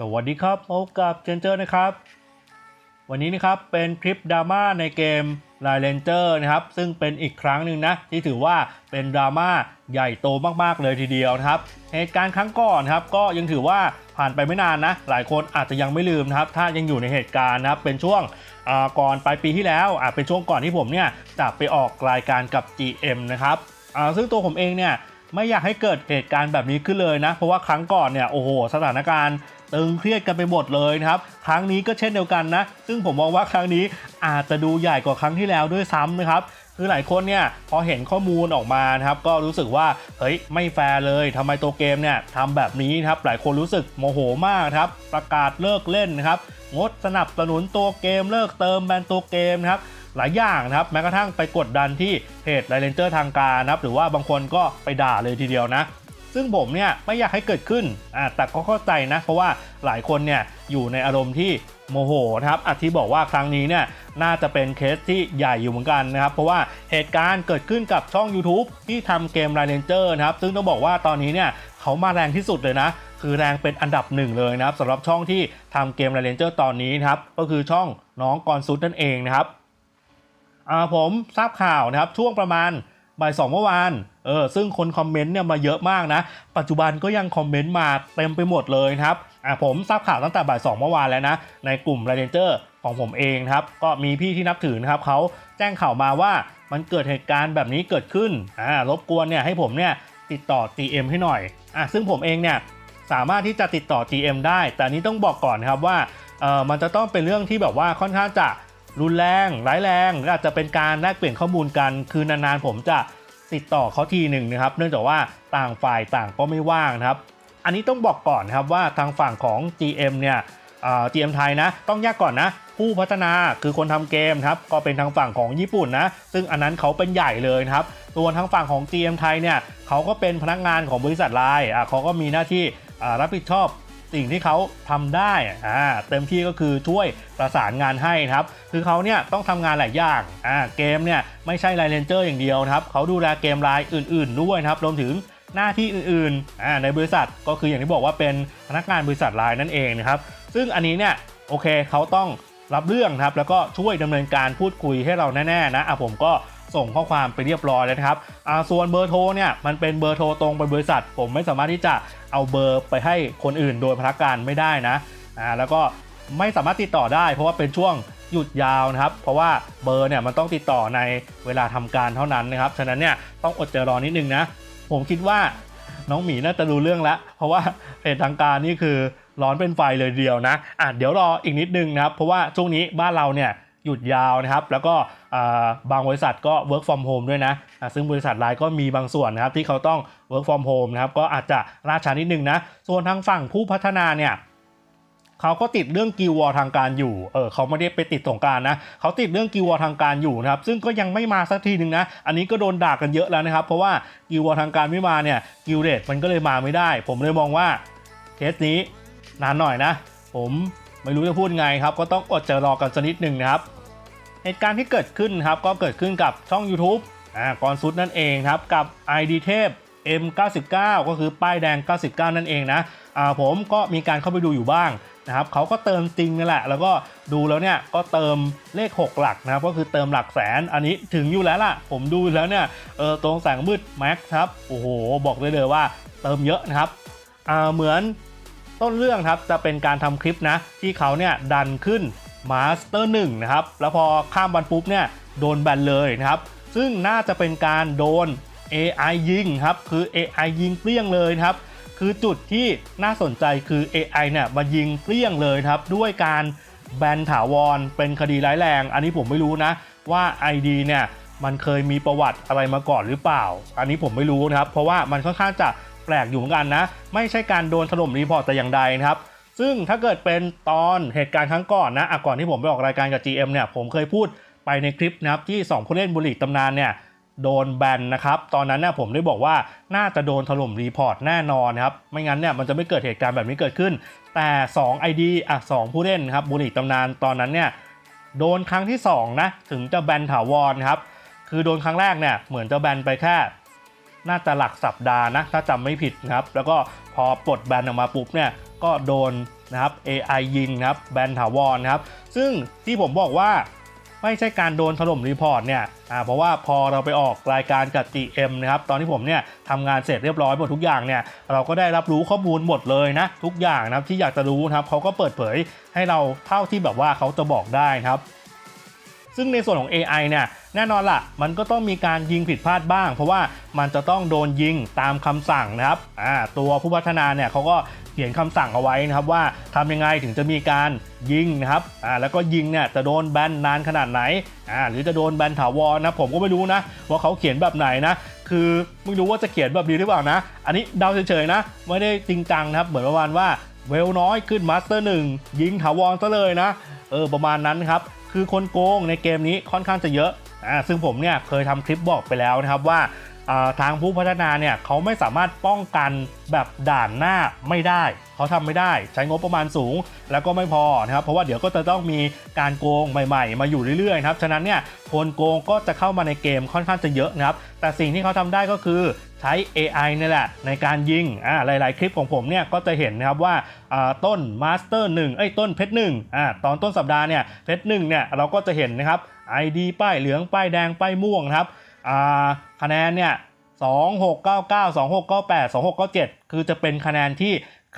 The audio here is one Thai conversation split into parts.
สวัสดีครับพบกับเจนเจอร์นะครับ วันนี้นะครับเป็นคลิปดราม่าในเกม l i เลนเจอร์นะครับ ซึ่งเป็นอีกครั้งหนึ่งนะ ที่ถือว่าเป็นดราม่าใหญ่โตมากๆเลยทีเดียวนะครับ เหตุการณ์ครั้งก่อนครับ ก็ยังถือว่าผ่านไปไม่นานนะ หลายคนอาจจะยังไม่ลืมนะครับ ถ้ายังอยู่ในเหตุการณ์นะครับ เป็นช่วงก่อนปลายปีที่แล้วอ่าเป็นช่วงก่อนที่ผมเนี่ยจะไปออกรายการกับ GM นะครับซึ่งตัวผมเองเนี่ยไม่อยากให้เกิดเหตุการณ์แบบนี้ขึ้นเลยนะ เพราะว่าครั้งก่อนเนี่ยโอ้โห สถานการณ์ ตึงเครียดกันไปหมดเลยนะครับ ครั้งนี้ก็เช่นเดียวกันนะ ซึ่งผมมองว่าครั้งนี้อาจจะดูใหญ่กว่าครั้งที่แล้วด้วยซ้ำนะครับคือหลายคนเนี่ยพอเห็นข้อมูลออกมานะครับก็รู้สึกว่าเฮ้ยไม่แฟร์เลยทำไมตัวเกมเนี่ยทำแบบนี้นครับหลายคนรู้สึกโมโหมากครับประกาศเลิกเล่นนะครับงดสนับสนุนตัวเกมเลิกเติมแบนตัวเกมนะครับหลายอย่างนะครับแม้กระทั่งไปกดดันที่เพจไลเลนเจอร์ทางการนะครับหรือว่าบางคนก็ไปด่าเลยทีเดียวนะ ซึ่งผมเนี่ยไม่อยากให้เกิดขึ้นอ่าแต่ก็เข้าใจนะ เพราะว่าหลายคนเนี่ยอยู่ในอารมณ์ที่โมโหนะครับอาทิบอกว่าครั้งนี้เนี่ยน่าจะเป็นเคสที่ใหญ่อยู่เหมือนกันนะครับ เพราะว่าเหตุการณ์เกิดขึ้นกับช่อง YouTube ที่ทำเกม r i เลนเจอร์นะครับ ซึ่งต้องบอกว่าตอนนี้เนี่ยเขามาแรงที่สุดเลยนะ คือแรงเป็นอันดับหนึ่งเลยนะครับสำหรับช่องที่ทำเกม r i เลนเจอร์ตอนนี้นะครับ ก็คือช่องน้องกรซุดนั่นเองนะครับผมทราบข่าวนะครับช่วงประมาณ บ่ายสองเมื่อวาน เออ ซึ่งคนคอมเมนต์เนี่ยมาเยอะมากนะ ปัจจุบันก็ยังคอมเมนต์มาเต็มไปหมดเลยนะครับ อ่าผมทราบข่าวตั้งแต่บ่ายสองเมื่อวานแล้วนะ ในกลุ่ม r รเดนเจอร์ของผมเองครับ ก็มีพี่ที่นับถือนะครับเขาแจ้งข่าวมาว่ามันเกิดเหตุการณ์แบบนี้เกิดขึ้น อ่ารบกวนเนี่ยให้ผมเนี่ยติดต่อ GM ให้หน่อย อะซึ่งผมเองเนี่ยสามารถที่จะติดต่อ GM ได้ แต่นนี้ต้องบอกก่อนนะครับว่า เออมันจะต้องเป็นเรื่องที่แบบว่าค่อนข้างจะ รุนแรงร้ายแรงหรืออาจจะเป็นการแลกเปลี่ยนข้อมูลกัน คือนานๆผมจะติดต่อเขาทีหนึ่งนะครับ เนื่องจากว่าต่างฝ่ายต่างก็ไม่ว่างนะครับ อันนี้ต้องบอกก่อนนะครับว่าทางฝั่งของ GM เนี่ยเอ่อ GM ไทยนะต้องแยกก่อนนะ ผู้พัฒนาคือคนทำเกมครับก็เป็นทางฝั่งของญี่ปุ่นนะซึ่งอันนั้นเขาเป็นใหญ่เลยนะครับส่วนทางฝั่งของ GM ไทยเนี่ยเขาก็เป็นพนักงานของบริษัทไลน์อะเขาก็มีหน้าที่รับผิดชอบ สิ่งที่เขาทำได้อ่าเต็มที่ก็คือช่วยประสานงานให้นะครับคือเขาเนี่ยต้องทำงานหลายอย่างอ่าเกมเนี่ยไม่ใช่ไลน์เลนเจอร์อย่างเดียวนะครับเขาดูแลเกมรายอื่น ๆ ด้วยนะครับรวมถึงหน้าที่อื่นๆอ่าในบริษัทก็คืออย่างที่บอกว่าเป็นพนักงานบริษัทไลน์นั่นเองนะครับซึ่งอันนี้เนี่ยโอเคเขาต้องรับเรื่องครับแล้วก็ช่วยดำเนินการพูดคุยให้เราแน่ๆนะอะผมก็ ส่งข้อความไปเรียบร้อยแล้วนะครับส่วนเบอร์โทรเนี่ยมันเป็นเบอร์โทรตรงไปบริษัท ผมไม่สามารถที่จะเอาเบอร์ไปให้คนอื่นโดยพนักการไม่ได้นะอ่าแล้วก็ไม่สามารถติดต่อได้ เพราะว่าเป็นช่วงหยุดยาวนะครับ เพราะว่าเบอร์เนี่ยมันต้องติดต่อในเวลาทำการเท่านั้นนะครับ ฉะนั้นเนี่ยต้องอดใจรอนิดนึงนะ ผมคิดว่าน้องหมีน่าจะรู้เรื่องแล้วเพราะว่าเพจทางการนี่คือร้อนเป็นไฟเลยเดียวนะอะเดี๋ยวรออีกนิดนึงนะครับ เพราะว่าช่วงนี้บ้านเราเนี่ย หยุดยาวนะครับ แล้วก็บางบริษัทก็ work from home ด้วยนะ ซึ่งบริษัทไลน์ก็มีบางส่วนนะครับที่เขาต้อง work from home นะครับ ก็อาจจะล่าช้านิดนึงนะ ส่วนทางฝั่งผู้พัฒนาเนี่ยเขาก็ติดเรื่องกิววอทางการอยู่ เออเขาไม่ได้ไปติดสงกรารนะ เขาติดเรื่องกิววอทางการอยู่นะครับ ซึ่งก็ยังไม่มาสักทีหนึ่งนะ อันนี้ก็โดนด่ากันเยอะแล้วนะครับ เพราะว่ากิววอทางการไม่มาเนี่ย กิวเรทมันก็เลยมาไม่ได้ ผมเลยมองว่าเคสนี้นานหน่อยนะ ผมไม่รู้จะพูดไงครับ ก็ต้องอดใจรอกันสักนิดหนึ่งนะครับ เหตุการณ์ที่เกิดขึ้นครับก็เกิดขึ้นกับช่อง YouTube อ่ากรซุดนั่นเองครับกับ ID เทพ M99 ก็คือป้ายแดง 99 นั่นเองนะอ่าผมก็มีการเข้าไปดูอยู่บ้างนะครับเขาก็เติมจริงนี่แหละ แล้วก็ดูแล้วเนี่ยก็เติมเลข 6 หลักนะครับก็คือเติมหลักแสนอันนี้ถึงอยู่แล้วล่ะ ผมดูแล้วเนี่ยเออตรงแสงมืดแม็กครับโอ้โหบอกได้เลยว่าเติมเยอะนะครับอ่าเหมือนต้นเรื่องครับจะเป็นการทำคลิปนะที่เขาเนี่ยดันขึ้น มาสเตอร์หนึ่งนะครับ แล้วพอข้ามวันปุ๊บเนี่ยโดนแบนเลยนะครับ ซึ่งน่าจะเป็นการโดน AI ยิงครับ คือ AI ยิงเปรี้ยงเลยครับ คือจุดที่น่าสนใจคือ AI เนี่ยมายิงเปรี้ยงเลยครับ ด้วยการแบนถาวรเป็นคดีร้ายแรง อันนี้ผมไม่รู้นะว่า ID เนี่ยมันเคยมีประวัติอะไรมาก่อนหรือเปล่า อันนี้ผมไม่รู้นะครับ เพราะว่ามันค่อนข้างจะแปลกอยู่เหมือนกันนะ ไม่ใช่การโดนถล่มรีพอร์ตแต่อย่างใดนะครับ ซึ่งถ้าเกิดเป็นตอนเหตุการณ์ครั้งก่อนนะอะก่อนที่ผมไปออกรายการกับ GM เนี่ยผมเคยพูดไปในคลิปนะครับที่ 2 ผู้เล่นบุรีตำนานเนี่ยโดนแบนนะครับ ตอนนั้นเนี่ยผมได้บอกว่าน่าจะโดนถล่มรีพอร์ตแน่นอนนะครับ ไม่งั้นเนี่ยมันจะไม่เกิดเหตุการณ์แบบนี้เกิดขึ้น แต่ 2 ID อะ 2 ผู้เล่นครับบุรีตำนานตอนนั้นเนี่ยโดนครั้งที่2นะถึงจะแบนถาวรครับ คือโดนครั้งแรกเนี่ยเหมือนจะแบนไปแค่ น่าจะหลักสัปดาห์นะถ้าจำไม่ผิดนะครับ แล้วก็พอปลดแบนออกมาปุ๊บเนี่ย ก็โดนนะครับ AI ยิงนะครับแบนถาวรนะครับ ซึ่งที่ผมบอกว่าไม่ใช่การโดนถล่มรีพอร์ตเนี่ยอ่าเพราะว่าพอเราไปออกรายการกับ GM นะครับ ตอนที่ผมเนี่ยทำงานเสร็จเรียบร้อยหมดทุกอย่างเนี่ย เราก็ได้รับรู้ข้อมูลหมดเลยนะ ทุกอย่างนะครับที่อยากจะรู้นะครับเขาก็เปิดเผยให้เราเท่าที่แบบว่าเขาจะบอกได้นะครับ ซึ่งในส่วนของ AI เนี่ยแน่นอนละมันก็ต้องมีการยิงผิดพลาดบ้าง เพราะว่ามันจะต้องโดนยิงตามคำสั่งนะครับอ่าตัวผู้พัฒนาเนี่ยเขาก็เขียนคำสั่งเอาไว้นะครับว่าทำยังไงถึงจะมีการยิงนะครับอ่าแล้วก็ยิงเนี่ยจะโดนแบนนานขนาดไหนอ่าหรือจะโดนแบนถาวรนะผมก็ไม่รู้นะว่าเขาเขียนแบบไหนนะคือไม่รู้ว่าจะเขียนแบบนี้หรือเปล่านะ อันนี้เดาเฉยๆนะไม่ได้จริงจังนะครับเหมือนประมาณว่าเวลน้อยขึ้นมาสเตอร์หนึ่งยิงถาวรซะเลยนะเออประมาณนั้นครับ คือคนโกงในเกมนี้ค่อนข้างจะเยอะอ่าซึ่งผมเนี่ยเคยทำคลิปบอกไปแล้วนะครับว่า ทางผู้พัฒนาเนี่ยเขาไม่สามารถป้องกันแบบด่านหน้าไม่ได้ เขาทำไม่ได้ใช้งบประมาณสูง แล้วก็ไม่พอนะครับเพราะว่าเดี๋ยวก็จะต้องมีการโกงใหม่ ๆ มาอยู่เรื่อยๆครับฉะนั้นเนี่ยคนโกงก็จะเข้ามาในเกมค่อนข้างจะเยอะนะครับแต่สิ่งที่เขาทำได้ก็คือใช้ AI นี่แหละในการยิงอ่าหลาย ๆ คลิปของผมเนี่ยก็จะเห็นนะครับว่าต้นมาสเตอร์หนึ่งเอ้ยต้นเพชรหนึ่งอ่าตอนต้นสัปดาห์เนี่ยเพชรหนึ่งเนี่ยเราก็จะเห็นนะครับ ID ป้ายเหลืองป้ายแดงป้ายม่วงครับ อ่าคะแนนเนี่ย2699 2698 2697 คือจะเป็นคะแนนที่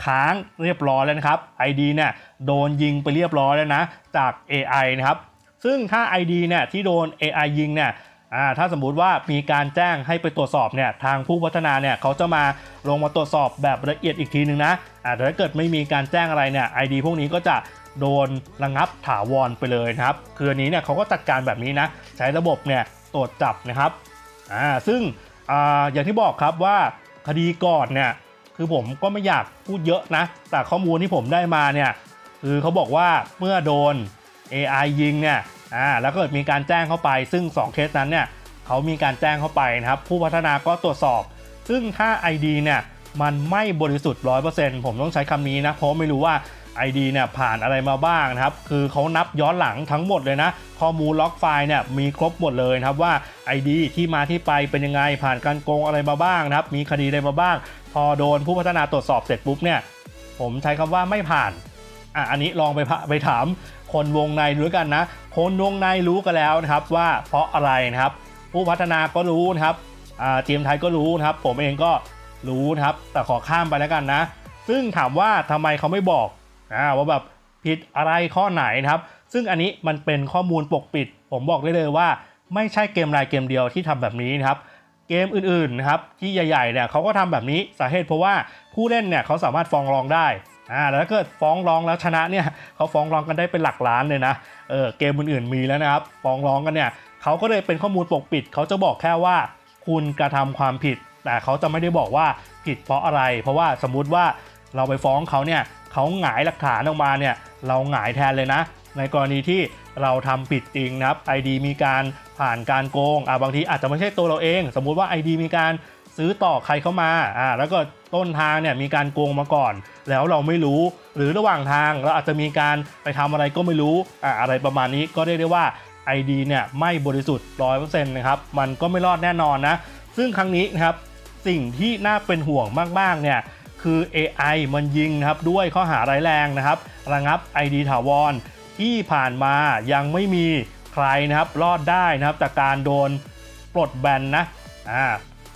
ค้างเรียบร้อยแล้วนะครับ ID เนี่ยโดนยิงไปเรียบร้อยแล้วนะจาก AI นะครับซึ่งถ้า ID เนี่ยที่โดน AI ยิงเนี่ยถ้าสมมุติว่ามีการแจ้งให้ไปตรวจสอบเนี่ยทางผู้พัฒนาเนี่ยเขาจะมาลงมาตรวจสอบแบบละเอียดอีกทีหนึ่งนะแต่ถ้าเกิดไม่มีการแจ้งอะไรเนี่ย ID พวกนี้ก็จะโดนระงับถาวรไปเลยนะครับ คืออันนี้เนี่ยเขาก็จัดการแบบนี้นะ ใช้ระบบเนี่ย ตรวจจับนะครับอ่าซึ่งอ่าอย่างที่บอกครับว่าคดีก่อนเนี่ยคือผมก็ไม่อยากพูดเยอะนะ แต่ข้อมูลที่ผมได้มาเนี่ยคือเขาบอกว่าเมื่อโดน AI ยิงเนี่ยอ่าแล้วก็มีการแจ้งเข้าไป ซึ่ง 2 เคสนั้นเนี่ยเขามีการแจ้งเข้าไปนะครับ ผู้พัฒนาก็ตรวจสอบ ซึ่งถ้า ID เนี่ยมันไม่บริสุทธิ์ 100%ผมต้องใช้คำนี้นะ เพราะไม่รู้ว่า ID เนี่ยผ่านอะไรมาบ้างนะครับ คือเขานับย้อนหลังทั้งหมดเลยนะ ข้อมูลล็อกไฟล์เนี่ยมีครบหมดเลยนะครับว่า ID ที่มาที่ไปเป็นยังไงผ่านการโกงอะไรมาบ้างนะครับ มีคดีอะไรมาบ้าง พอโดนผู้พัฒนาตรวจสอบเสร็จปุ๊บเนี่ยผมใช้คำว่าไม่ผ่านอะอันนี้ลองไปไปถามคนวงในด้วกันนะ คนวงในรู้กันแล้วนะครับว่าเพราะอะไรนะครับ ผู้พัฒนาก็รู้นะครับอ่าทีมไทยก็รู้นะครับ ผมเองก็รู้นะครับ แต่ขอข้ามไปแล้วกันนะ ซึ่งถามว่าทำไมเขาไม่บอก อ่าว่าแบบผิดอะไรข้อไหนนะครับ ซึ่งอันนี้มันเป็นข้อมูลปกปิด ผมบอกได้เลยว่า ไม่ใช่เกมรายเกมเดียวที่ทำแบบนี้นะครับเกมอื่นๆนะครับที่ใหญ่ๆเนี่ยเขาก็ทำแบบนี้สาเหตุเพราะว่าผู้เล่นเนี่ยเขาสามารถฟ้องร้องได้อ่าแล้วถ้าเกิดฟ้องร้องแล้วชนะเนี่ยเขาฟ้องร้องกันได้เป็นหลักล้านเลยนะเออเกมอื่นๆมีแล้วนะครับฟ้องร้องกันเนี่ยเขาก็เลยเป็นข้อมูลปกปิดเขาจะบอกแค่ว่า คุณกระทำความผิด แต่เขาจะไม่ได้บอกว่าผิดเพราะอะไร เพราะว่าสมมุติว่าเราไปฟ้องเขาเนี่ย เขาหงายหลักฐานออกมาเนี่ยเราหงายแทนเลยนะ ในกรณีที่เราทำผิดจริงนะครับ ID มีการผ่านการโกงอ่าบางทีอาจจะไม่ใช่ตัวเราเอง สมมุติว่า ID มีการซื้อต่อใครเข้ามาอ่าแล้วก็ต้นทางเนี่ยมีการโกงมาก่อน แล้วเราไม่รู้หรือระหว่างทางเราอาจจะมีการไปทำอะไรก็ไม่รู้อ่าอะไรประมาณนี้ก็เรียกได้ว่า ID เนี่ยไม่บริสุทธิ์100%นะครับมันก็ไม่รอดแน่นอนนะ ซึ่งครั้งนี้นะครับสิ่งที่น่าเป็นห่วงมากๆเนี่ย คือ AI มันยิงนะครับด้วยข้อหาร้ายแรงนะครับระงับ ID ถาวรที่ผ่านมายังไม่มีใครนะครับรอดได้นะครับจากการโดนปลดแบนนะอ่า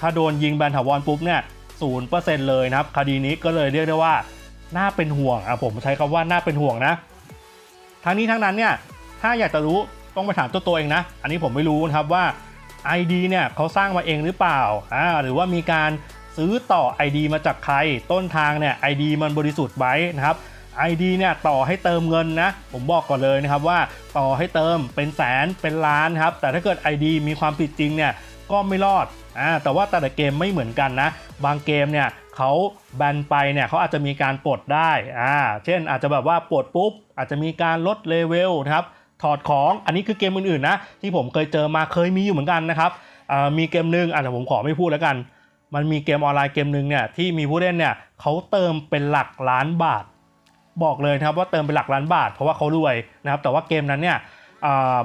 ถ้าโดนยิงแบนถาวรปุ๊บเนี่ยศูนย์เปอร์เซ็นต์เลยนะครับ คดีนี้ก็เลยเรียกได้ว่าน่าเป็นห่วงอะผมใช้คำว่าน่าเป็นห่วงนะทั้งนี้ทั้งนั้นเนี่ยถ้าอยากจะรู้ต้องไปถามตัวตัวเองนะ อันนี้ผมไม่รู้นะครับว่า ID เนี่ยเขาสร้างมาเองหรือเปล่าอ่าหรือว่ามีการ ซื้อต่อ ID มาจากใคร ต้นทางเนี่ย ID มันบริสุทธิ์ไหมนะครับ ID เนี่ยต่อให้เติมเงินนะ ผมบอกก่อนเลยนะครับว่าต่อให้เติมเป็นแสนเป็นล้านครับ แต่ถ้าเกิด ID มีความผิดจริงเนี่ยก็ไม่รอดอ่าแต่ว่าแต่ละเกมไม่เหมือนกันนะ บางเกมเนี่ยเขาแบนไปเนี่ยเขาอาจจะมีการปลดได้อ่าเช่นอาจจะแบบว่าปลดปุ๊บ อาจจะมีการลดเลเวลนะครับถอดของอันนี้คือเกมอื่นๆนะที่ผมเคยเจอมาเคยมีอยู่เหมือนกันนะครับอ่ามีเกมหนึ่งอะแต่ผมขอไม่พูดแล้วกัน มันมีเกมออนไลน์เกมหนึ่งเนี่ยที่มีผู้เล่นเนี่ยเขาเติมเป็นหลักล้านบาท บอกเลยนะครับว่าเติมเป็นหลักล้านบาท เพราะว่าเขารวยนะครับแต่ว่าเกมนั้นเนี่ย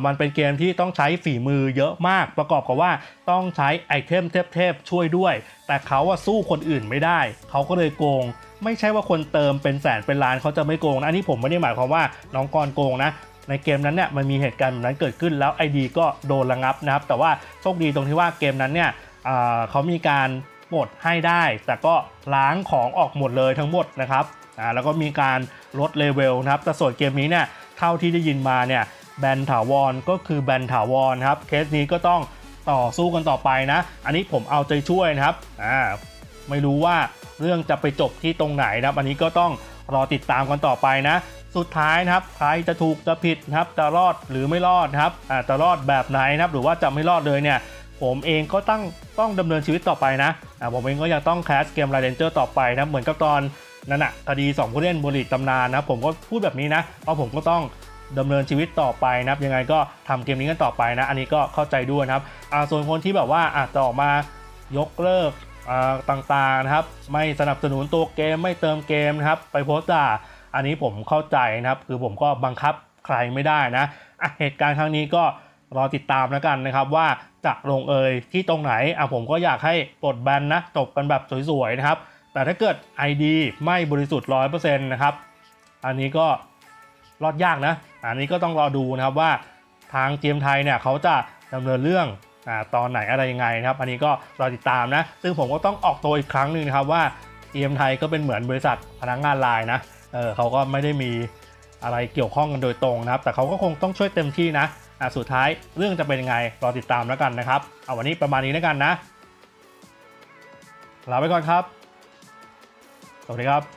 มันเป็นเกมที่ต้องใช้ฝีมือเยอะมาก ประกอบกับว่าต้องใช้ไอเทมเทพๆช่วยด้วย แต่เขาว่าสู้คนอื่นไม่ได้ เขาก็เลยโกง ไม่ใช่ว่าคนเติมเป็นแสนเป็นล้านเขาจะไม่โกงนะอันนี้ผมไม่ได้หมายความว่าน้องกรโกงนะในเกมนั้นเนี่ยมันมีเหตุการณ์แบบนั้นเกิดขึ้นแล้ว ID ก็โดนระงับนะครับ แต่ว่าโชคดีตรงที่ว่าเกมนั้นเนี่ยเขามีการ ปลดให้ได้ แต่ก็ล้างของออกหมดเลยทั้งหมดนะครับอ่าแล้วก็มีการลดเลเวลนะครับ แต่ส่วนเกมนี้เนี่ยเท่าที่ได้ยินมาเนี่ยแบนถาวรก็คือแบนถาวรครับเคสนี้ก็ต้องต่อสู้กันต่อไปนะ อันนี้ผมเอาใจช่วยนะครับอ่าไม่รู้ว่าเรื่องจะไปจบที่ตรงไหนนะครับ อันนี้ก็ต้องรอติดตามกันต่อไปนะ สุดท้ายนะครับ ใครจะถูกจะผิดนะครับ จะรอดหรือไม่รอดนะครับอ่าจะรอดแบบไหนนะครับ หรือว่าจะไม่รอดเลยเนี่ย ผมเองก็ต้องต้องดำเนินชีวิตต่อไปนะผมเองก็ยังต้องแคสเกม r ร d นเจอร์ต่อไปนะเหมือนกับตอนนั้นอะคดี2ผู้เล่นบุรีตำนานนะผมก็พูดแบบนี้นะเพราะผมก็ต้องดำเนินชีวิตต่อไปนะครับยังไงก็ทำเกมนี้กันต่อไปนะ อันนี้ก็เข้าใจด้วยนะครับส่วนคนที่แบบว่าอาจจะออกมายกเลิกต่างๆนะครับ ไม่สนับสนุนตัวเกมไม่เติมเกมนะครับ ไปโพสต์ด่าอันนี้ผมเข้าใจนะครับ คือผมก็บังคับใครไม่ได้นะะเหตุการณ์ครั้งนี้ก็รอติดตามแล้วกันนะครับว่า จะลงเอยที่ตรงไหนอะผมก็อยากให้ปลดแบนนะจบกันแบบสวยๆนะครับ แต่ถ้าเกิด ID ไม่บริสุทธิ์100%นะครับ อันนี้ก็รอดยากนะ อันนี้ก็ต้องรอดูนะครับว่าทางเกมไทยเนี่ยเขาจะดำเนินเรื่องอตอนไหนอะไรยังไงนะครับ อันนี้ก็รอติดตามนะ ซึ่งผมก็ต้องออกตัวอีกครั้งหนึ่งนะครับว่าเกมไทยก็เป็นเหมือนบริษัทพนักงานไลน์นะเออเขาก็ไม่ได้มีอะไรเกี่ยวข้องกันโดยตรงนะครับ แต่เขาก็คงต้องช่วยเต็มที่นะ อะสุดท้ายเรื่องจะเป็นยังไงรอติดตามแล้วกันนะครับ เอาวันนี้ประมาณนี้แล้วกันนะลาไปก่อนครับ สวัสดีครับ